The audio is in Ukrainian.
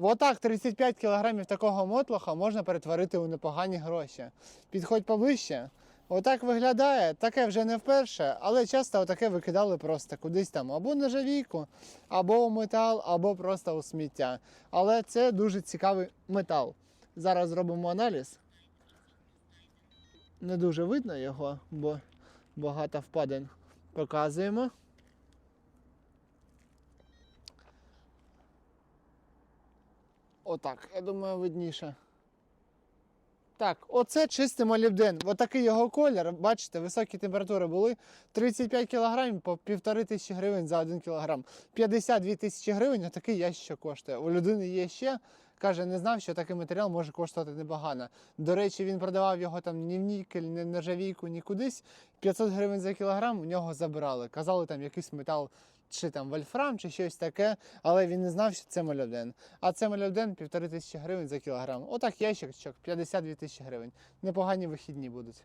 Отак 35 кілограмів такого мотлоха можна перетворити у непогані гроші. Підходь поближче. Отак виглядає, таке вже не вперше, але часто отаке викидали просто кудись там або на жавійку, або у метал, або просто у сміття. Але це дуже цікавий метал. Зараз зробимо аналіз. Не дуже видно його, бо багато впадин. Показуємо. Отак, я думаю, видніше. Так, оце чистий молібден. Отакий його колір. Бачите, високі температури були. 35 кг по півтори тисячі гривень за 1 кг. 52 тисячі гривень, отакий ящик коштує. У людини є ще. Каже, не знав, що такий матеріал може коштувати непогано. До речі, він продавав його там ні в нікель, ні в нержавійку, ні кудись. 500 гривень за кілограм у нього забирали. Казали, там якийсь метал, чи там вольфрам, чи щось таке, але він не знав, що це молібден. А це молібден півтори тисячі гривень за кілограм. Отак ящичок, 52 тисячі гривень. Непогані вихідні будуть.